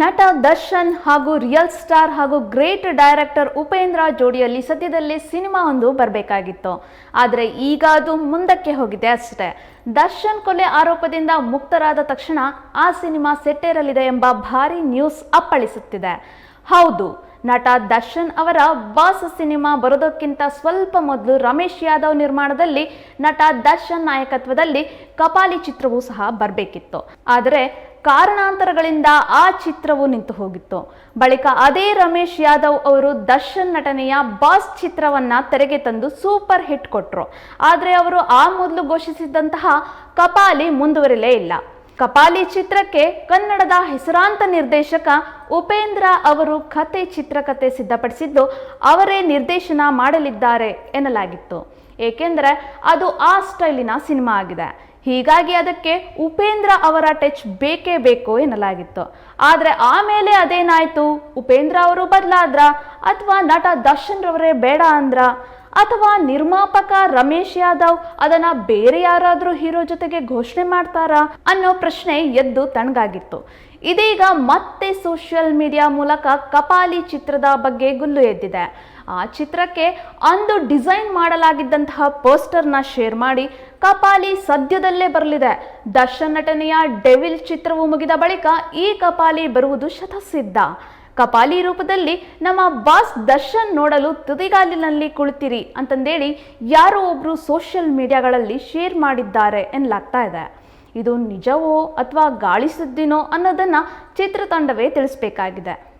ನಟ ದರ್ಶನ್ ಹಾಗೂ real star ಹಾಗೂ ಗ್ರೇಟ್ ಡೈರೆಕ್ಟರ್ ಉಪೇಂದ್ರ ಜೋಡಿಯಲ್ಲಿ ಸದ್ಯದಲ್ಲೇ ಸಿನಿಮಾ ಒಂದು ಬರಬೇಕಾಗಿತ್ತು. ಆದರೆ ಈಗ ಅದು ಮುಂದಕ್ಕೆ ಹೋಗಿದೆ ಅಷ್ಟೇ. ದರ್ಶನ್ ಕೊಲೆ ಆರೋಪದಿಂದ ಮುಕ್ತರಾದ ತಕ್ಷಣ ಆ ಸಿನಿಮಾ ಸೆಟ್ಟೇರಲಿದೆ ಎಂಬ ಭಾರಿ ನ್ಯೂಸ್ ಅಪ್ಪಳಿಸುತ್ತಿದೆ. ಹೌದು, ನಟ ದರ್ಶನ್ ಅವರ ಬಾಸ್ ಸಿನಿಮಾ ಬರೋದಕ್ಕಿಂತ ಸ್ವಲ್ಪ ಮೊದಲು ರಮೇಶ್ ಯಾದವ್ ನಿರ್ಮಾಣದಲ್ಲಿ ನಟ ದರ್ಶನ್ ನಾಯಕತ್ವದಲ್ಲಿ ಕಪಾಲಿ ಚಿತ್ರವೂ ಸಹ ಬರಬೇಕಿತ್ತು. ಆದರೆ ಕಾರಣಾಂತರಗಳಿಂದ ಆ ಚಿತ್ರವು ನಿಂತು ಹೋಗಿತ್ತು. ಬಳಿಕ ಅದೇ ರಮೇಶ್ ಯಾದವ್ ಅವರು ದರ್ಶನ್ ನಟನೆಯ ಬಾಸ್ ಚಿತ್ರವನ್ನ ತೆರೆಗೆ ತಂದು ಸೂಪರ್ ಹಿಟ್ ಕೊಟ್ಟರು ಆದರೆ ಅವರು ಆ ಮೊದಲು ಘೋಷಿಸಿದಂತಹ ಕಪಾಲಿ ಮುಂದುವರಿಲೇ ಇಲ್ಲ. ಕಪಾಲಿ ಚಿತ್ರಕ್ಕೆ ಕನ್ನಡದ ಹೆಸರಾಂತ ನಿರ್ದೇಶಕ ಉಪೇಂದ್ರ ಅವರು ಕತೆ ಚಿತ್ರಕತೆ ಸಿದ್ಧಪಡಿಸಿದ್ದು ಅವರೇ ನಿರ್ದೇಶನ ಮಾಡಲಿದ್ದಾರೆ ಎನ್ನಲಾಗಿತ್ತು. ಏಕೆಂದರೆ ಅದು ಆ ಸ್ಟೈಲಿನ ಸಿನಿಮಾ ಆಗಿದೆ. ಹೀಗಾಗಿ ಅದಕ್ಕೆ ಉಪೇಂದ್ರ ಅವರ ಟಚ್ ಬೇಕೇ ಬೇಕು ಎನ್ನಲಾಗಿತ್ತು. ಆದರೆ ಆಮೇಲೆ ಅದೇನಾಯಿತು? ಉಪೇಂದ್ರ ಅವರು ಬದಲಾದ್ರ? ಅಥವಾ ನಟ ದರ್ಶನ್ ರವರೇ ಬೇಡ ಅಂದ್ರ? ಅಥವಾ ನಿರ್ಮಾಪಕ ರಮೇಶ್ ಯಾದವ್ ಅದನ್ನ ಬೇರೆ ಯಾರಾದರೂ ಹೀರೋ ಜೊತೆಗೆ ಘೋಷಣೆ ಮಾಡ್ತಾರಾ ಅನ್ನೋ ಪ್ರಶ್ನೆ ಎದ್ದು ತಣ್ಣಗಾಗಿತ್ತು ಇದೀಗ ಮತ್ತೆ ಸೋಷಿಯಲ್ ಮೀಡಿಯಾ ಮೂಲಕ ಕಪಾಲಿ ಚಿತ್ರದ ಬಗ್ಗೆ ಗುಲ್ಲು ಎದ್ದಿದೆ. ಆ ಚಿತ್ರಕ್ಕೆ ಅಂದು ಡಿಸೈನ್ ಮಾಡಲಾಗಿದ್ದಂತಹ ಪೋಸ್ಟರ್ನ ಶೇರ್ ಮಾಡಿ ಕಪಾಲಿ ಸದ್ಯದಲ್ಲೇ ಬರಲಿದೆ. ದರ್ಶನ್ ನಟನೆಯ ಡೆವಿಲ್ ಚಿತ್ರವು ಮುಗಿದ ಬಳಿಕ ಈ ಕಪಾಲಿ ಬರುವುದು ಶತಸಿದ್ಧ. ಕಪಾಲಿ ರೂಪದಲ್ಲಿ ನಮ್ಮ ಬಾಸ್ ದರ್ಶನ್ ನೋಡಲು ತುದಿಗಾಲಿನಲ್ಲಿ ಕುಳಿತಿರಿ ಅಂತಂದೇಳಿ ಯಾರೋ ಒಬ್ರು ಸೋಷಿಯಲ್ ಮೀಡಿಯಾಗಳಲ್ಲಿ ಶೇರ್ ಮಾಡಿದ್ದಾರೆ ಎನ್ನಲಾಗ್ತಾ ಇದೆ. ಇದು ನಿಜವೋ ಅಥವಾ ಗಾಳಿ ಸುದ್ದಿನೋ ಅನ್ನೋದನ್ನ ಚಿತ್ರತಂಡವೇ ತಿಳಿಸ್ಬೇಕಾಗಿದೆ.